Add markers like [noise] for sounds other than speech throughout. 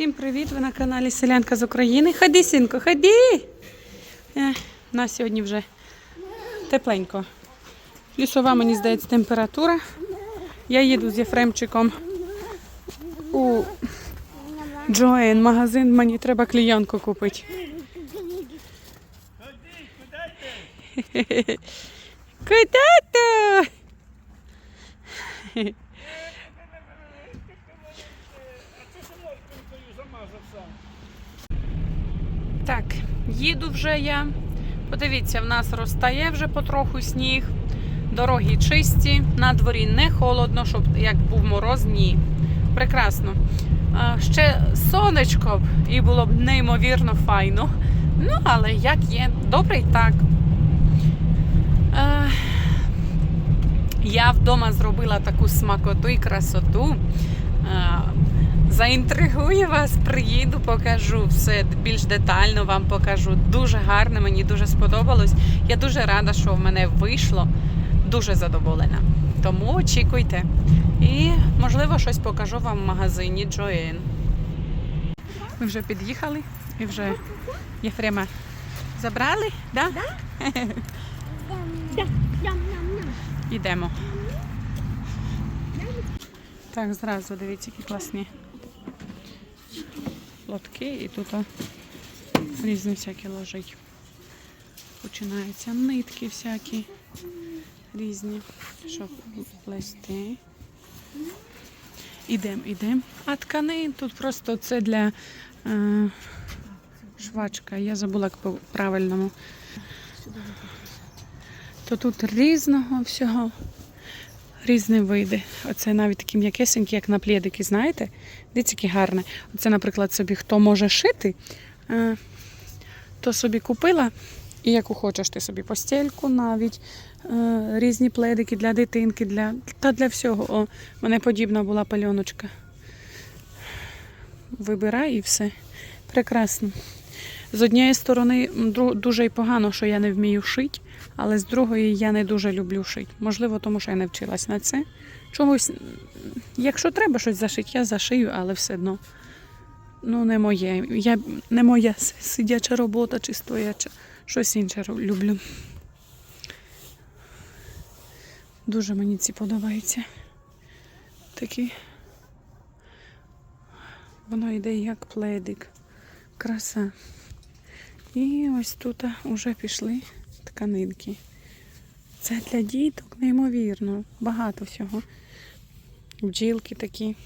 Всім привіт! Ви на каналі Селянка з України. Ходи, синку, ходи! Е, у нас сьогодні вже тепленько. Плюсова, мені здається, температура. Я їду з Єфремчиком у Джоен магазин. Мені треба клієнтку купити. Куди то? Так, їду вже я. Подивіться, в нас розтає вже потроху сніг. Дороги чисті, на дворі не холодно, щоб як був мороз, ні. Прекрасно. Ще сонечко б і було б неймовірно файно. Ну, але як є, добре і так. Я вдома зробила таку смакоту і красоту. Заінтригую вас, приїду, покажу все більш детально вам покажу. Дуже гарно, мені дуже сподобалось. Я дуже рада, що в мене вийшло. Дуже задоволена. Тому очікуйте. І, можливо, щось покажу вам в магазині Joanne. Ми вже під'їхали і вже Єфрема забрали, да? Ідемо. Так, зразу дивіться, які класні лотки і тут різні всякі лежать. Починаються нитки всякі різні, щоб плести. Ідемо, ідемо. А тканин тут просто це для е, швачка. Я забула по правильному. То тут різного всього, різні види. Оце навіть такі м'якесенькі, як на плєдики, знаєте? Дивіться, які гарне. Оце, наприклад, собі хто може шити, е, то собі купила. І яку хочеш ти собі постельку, навіть е, різні пледики для дитинки, для, та для всього. О, мене подібна була пальоночка. Вибирай і все. Прекрасно. З однієї сторони, дуже і погано, що я не вмію шити, але з другої я не дуже люблю шити. Можливо, тому що я не вчилась на це. Чомусь, якщо треба щось зашити, я зашию, але все одно. Ну, не моє. Я не моя сидяча робота чи стояча. Щось інше люблю. Дуже мені ці подобаються. Такі. Воно йде як пледик. Краса. І ось тут вже пішли тканинки. Це для діток неймовірно. Багато всього. Бджілки такі.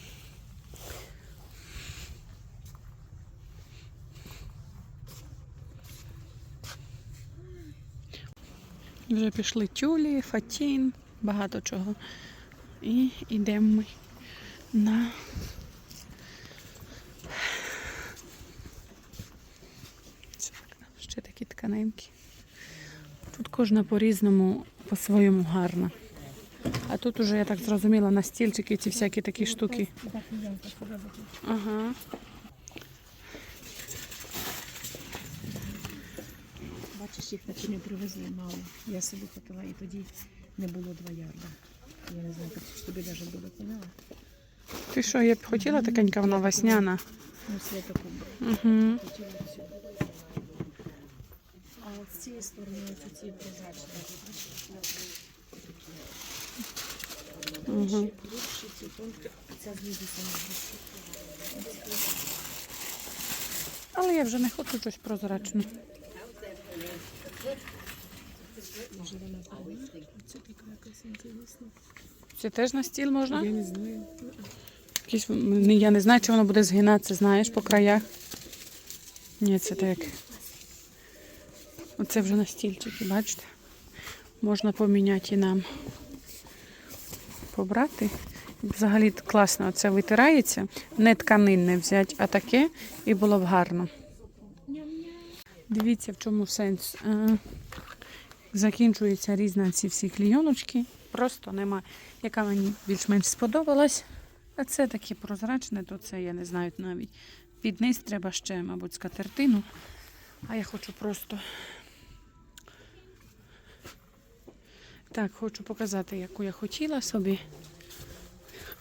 Вже пішли тюлі, фатін, багато чого. І йдемо ми на ще такі тканинки. Кожна по-різному, по-своєму гарна. А тут уже, я так зрозуміла, на стільчики ці всякі такі штуки. Ага. Бачиш, їх таки не привезли мало. Я собі купила і тоді не було два ярда. Я не знаю, чи тобі навіть буде поняла. Ти що, я б хотіла такенька вона весняна. Ну, все таку Угу. А от з цієї сторони ось ці прозрачні. Ця. Але я вже не хочу щось прозрачне. Може вона? Це така якась інтересна. Це теж на стіл можна? Я не знаю. Якісь, я не знаю, чи воно буде згинатися, знаєш, по краях. Ні, це так. Оце вже на стільчики, бачите? Можна поміняти і нам. Побрати. Взагалі класно це витирається. Не тканинне взяти, а таке, і було б гарно. Дивіться, в чому сенс. Закінчуються різні ці всі клійоночки. Просто нема, яка мені більш-менш сподобалась. А це таке прозрачне, то це я не знаю навіть. Під низ треба ще, мабуть, скатертину. А я хочу просто. Так, хочу показати, яку я хотіла собі.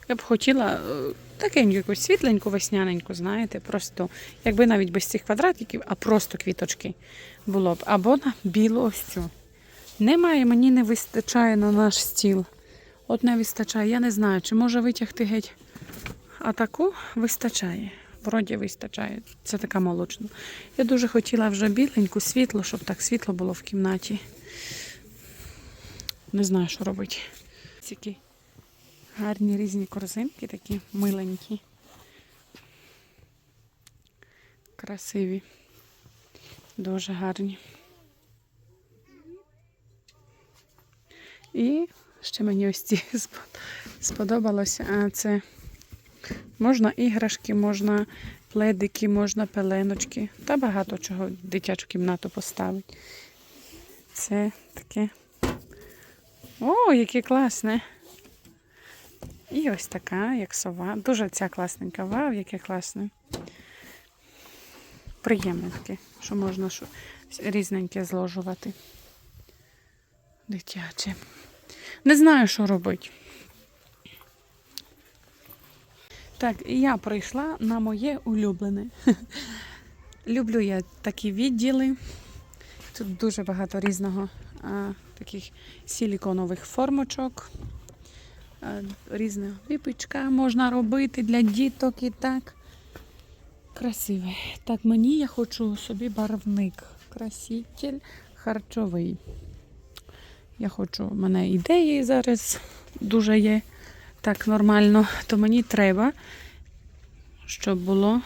Я б хотіла е, такеньку якусь світленьку, весняненьку, знаєте, просто, якби навіть без цих квадратиків, а просто квіточки було б. Або на білу ось цю. Немає, мені не вистачає на наш стіл. От не вистачає. Я не знаю, чи може витягти геть. А таку вистачає. Вроді вистачає. Це така молочна. Я дуже хотіла вже біленьку, світло, щоб так світло було в кімнаті. Не знаю, що робити. Ці гарні різні корзинки, такі миленькі. Красиві. Дуже гарні. І ще мені ось ці [laughs] сподобалося. А це можна іграшки, можна пледики, можна пеленочки. Та багато чого в дитячу кімнату поставити. Це таке. О, яке класне! І ось така, як сова. Дуже ця класненька. Вау, яке класне. Приємне таке, що можна різненьке зложувати. Дитяче. Не знаю, що робити. Так, і я прийшла на моє улюблене. [laughs] Люблю я такі відділи. Тут дуже багато різного а, таких силіконових формочок. А, різна випічка можна робити для діток і так. Красиве. Так, мені я хочу собі барвник. Краситель харчовий. Я хочу, в мене ідеї зараз дуже є так нормально, то мені треба, щоб було.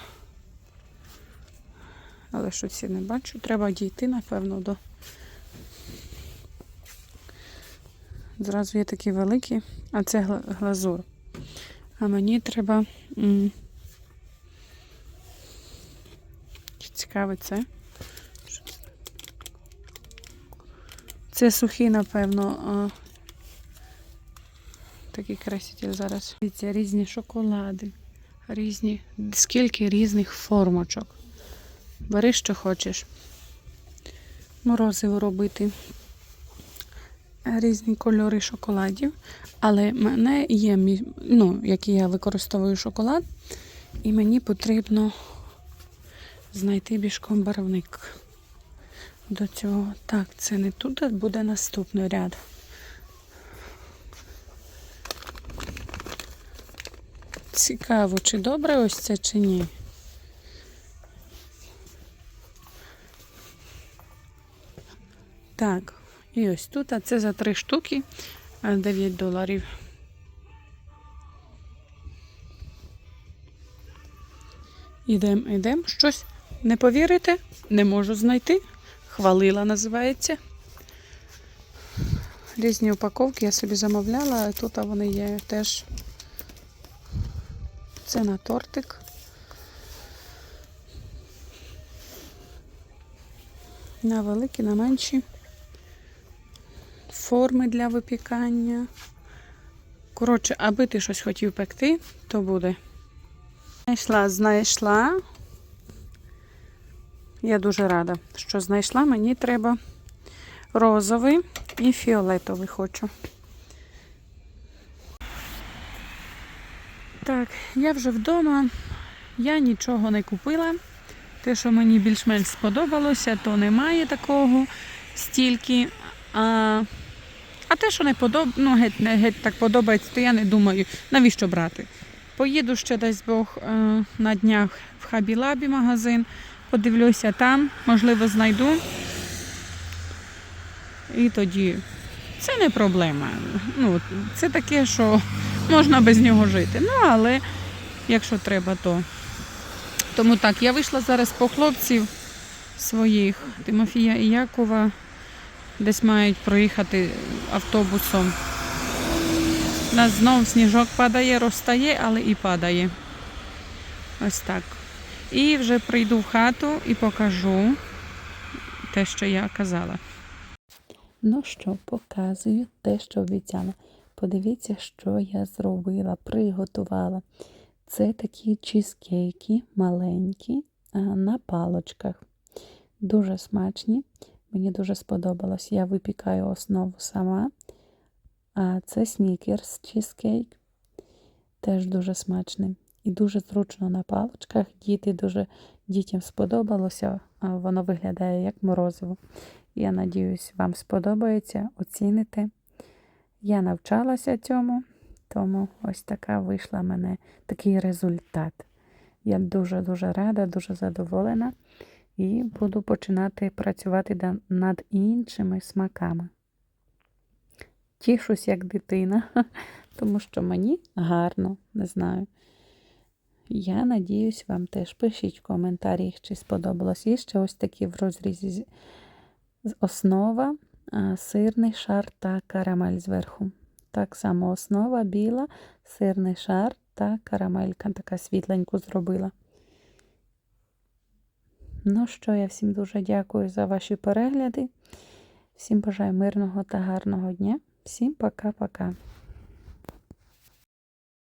Але щось я не бачу. Треба дійти, напевно, до. Зразу є такі великі, а це глазур. А мені треба. Цікаве це. Це? Сухий, напевно. Такий краситель зараз. Дивіться, різні шоколади, різні, скільки різних формочок. Бери, що хочеш. Морозиво робити. Різні кольори шоколадів. Але в мене є, ну, який я використовую шоколад, і мені потрібно знайти бішком барвник до цього. Так, це не тут, а буде наступний ряд. Цікаво, чи добре ось це, чи ні. Так, і ось тут, а це за три штуки 9 доларів. Ідемо, ідемо. Щось не повірите? Не можу знайти. Хвалила називається. Різні упаковки я собі замовляла, а тут вони є теж. Це на тортик. На великі, на менші. Форми для випікання. Коротше, аби ти щось хотів пекти, то буде. Знайшла, знайшла. Я дуже рада, що знайшла. Мені треба розовий і фіолетовий хочу. Так, я вже вдома. Я нічого не купила. Те, що мені більш-менш сподобалося, то немає такого стільки. А, а те, що не подоб... ну, геть, не геть так подобається, то я не думаю, навіщо брати. Поїду ще десь Бог е, на днях в Хабілабі магазин, подивлюся там, можливо, знайду. І тоді це не проблема. Ну, це таке, що [laughs] можна без нього жити. Ну, але якщо треба, то. Тому так, я вийшла зараз по хлопців своїх, Тимофія і Якова, десь мають проїхати автобусом. У нас знов сніжок падає, розтає, але і падає. Ось так. І вже прийду в хату і покажу те, що я казала. Ну що, показую те, що обіцяла. Подивіться, що я зробила, приготувала. Це такі чізкейки маленькі на палочках. Дуже смачні. Мені дуже сподобалось. Я випікаю основу сама. А це снікерс чізкейк. Теж дуже смачний. І дуже зручно на паличках. Діти дуже дітям сподобалося. Воно виглядає як морозиво. Я надіюсь, вам сподобається, оціните. Я навчалася цьому, тому ось така вийшла мене такий результат. Я дуже-дуже рада, дуже задоволена і буду починати працювати над іншими смаками. Тішусь як дитина, [laughs] тому що мені гарно, не знаю. Я надіюсь, вам теж пишіть в коментарях, чи сподобалось. І ще ось такі в розрізі основа, сирний шар та карамель зверху. Так само основа біла, сирний шар та карамелька така світленьку зробила. Ну що, я всім дуже дякую за ваші перегляди. Всім бажаю мирного та гарного дня. Всім пока-пока.